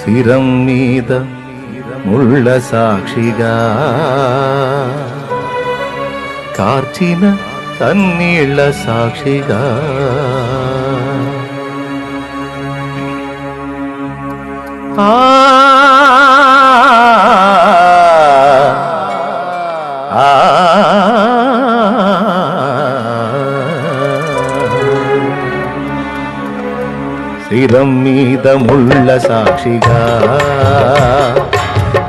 శిరం మీద ముళ్ళ సాక్షిగా కార్చిన కన్నీళ్ళ సాక్షిగా శిరం మీద ముళ్ళ సాక్షిగా.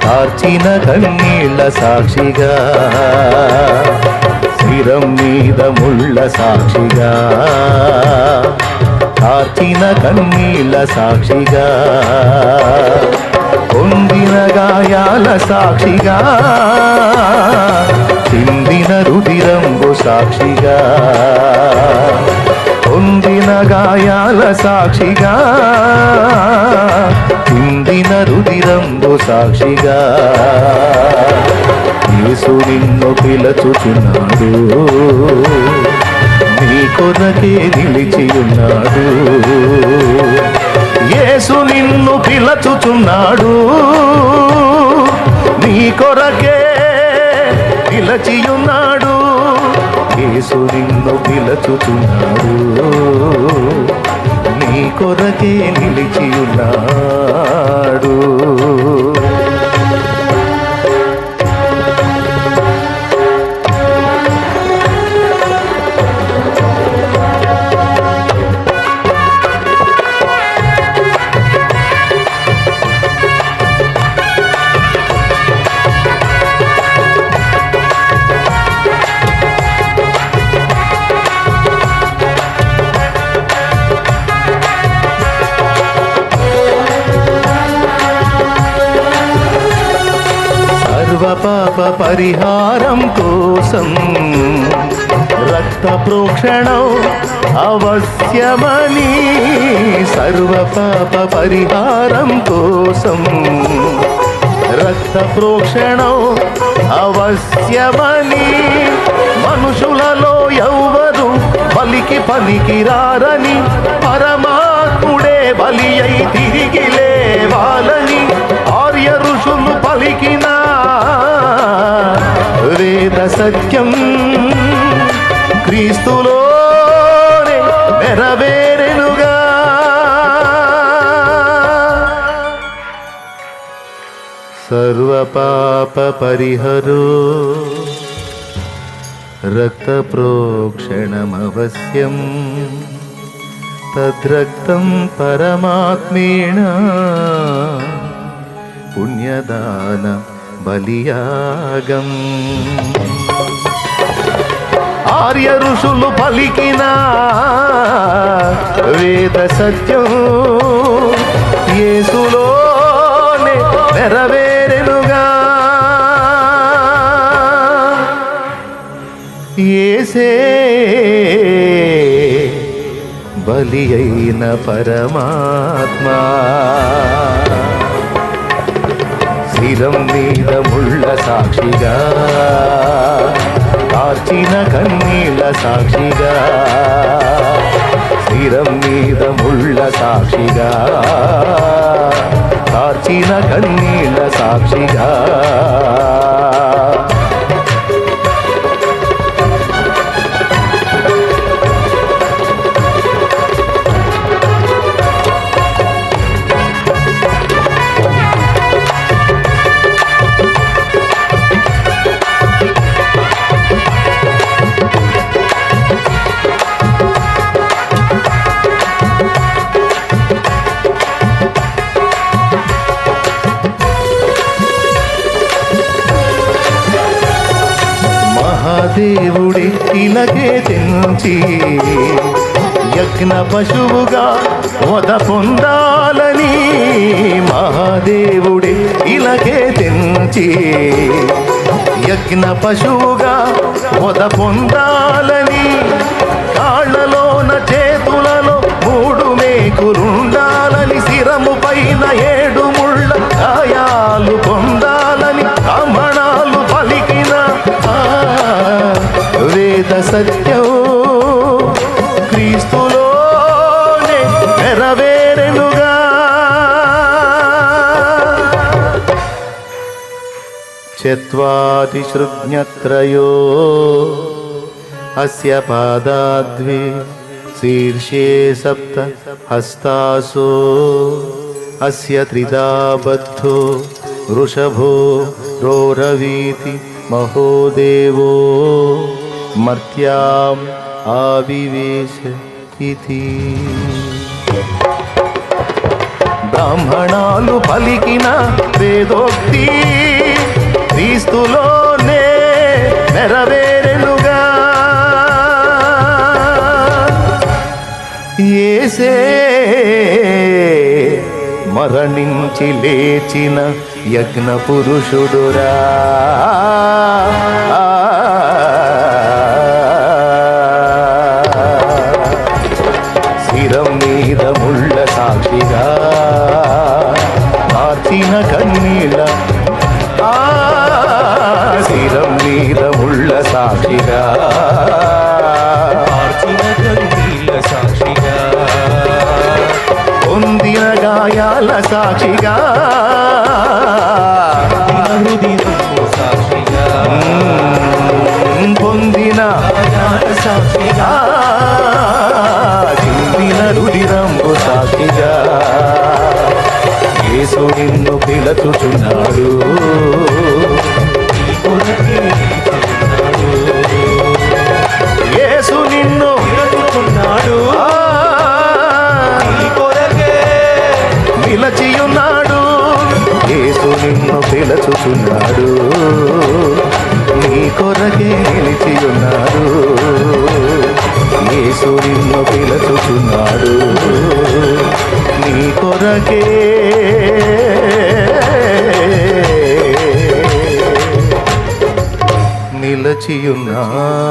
కార్చిన కన్నీళ్ళ సాక్షిగా. శిరం మీద ముళ్ళ సాక్షిగా. కార్చిన కన్నీళ్ళ సాక్షిగా. పొందిన గాయాల సాక్షిగా. చిందిన రుదిరంబు సాక్షిగా. గాయాల సాక్షిగా ఇందిన రుదిరంబు సాక్షిగా. యేసు నిన్ను పిలచుచున్నాడు నీ కొరకే నిలిచి ఉన్నాడు యేసు నిన్ను పిలచుచున్నాడు నీ కొరకే నిలచియున్నాడు యేసు నిన్ను పిలచుచున్నాడు. నీ కొరకే నిలిచియున్నాడు. సర్వపాప పరిహారం కోసం రక్త ప్రోక్షణం అవశ్యమని సర్వపాప పరిహారం కోసం రక్త ప్రోక్షణం అవశ్యమని మనుషులలో ఎవ్వరు బలికి పనికిరారని పరమాత్ముడే బలి అయి తిరిగి లేవాలని ఆర్య ఋషులు పలికిన సత్యం క్రీస్తులోనే నెరవేరెనుగా. సర్వపాప పరిహరో రక్త ప్రోక్షణమవశ్యం తద్రక్తం పరమాత్మేణ పుణ్యదాన బలియాగం. ఆర్య ఋషులు పలికిన వేద సత్యం యేసులోనే నెరవేరెనుగా. ఏసే బలి అయిన పరమాత్మా. శిరం మీద ముళ్ళ సాక్షిగా కార్చిన కన్నీళ్ళ సాక్షిగా స్థిరం మీద ముళ్ళ సాక్షిగా కార్చిన కన్నీళ్ళ సాక్షిగా. మహాదేవుడి ఇలాగే తెంచి యజ్ఞ పశువుగా వద పొందాలని మహాదేవుడి ఇలాగే తెంచి యజ్ఞ పశువుగా వద పొందాలని కాళ్ళలో సత్యం క్రీస్తులోనే నెరవేరెనుగా. చత్వాతిసృజ్ఞత్రయో అస్య పాదాద్వి శీర్షే సప్త హస్తాసో అస్య త్రిదాబద్ధో వృషభో రోరవీతి మహోదేవో మర్త్యాం ఆవివేశ ఇది బ్రాహ్మణాలు పలికిన వేదోక్తి క్రీస్తులోనే నెరవేరెనుగా ఏసే మరణించి లేచిన యజ్ఞ పురుషుడురా శిరం మీద ముళ్ళ సాక్షిగా మార్చిన కన్నీళ్ళ సాక్షిగా పొందిన నిన్ను నీ కొరకే నిలిచియున్నాడు. యేసు నిన్ను పిలచుచున్నాడు. నీ కొరకే. నిలచియున్నాడు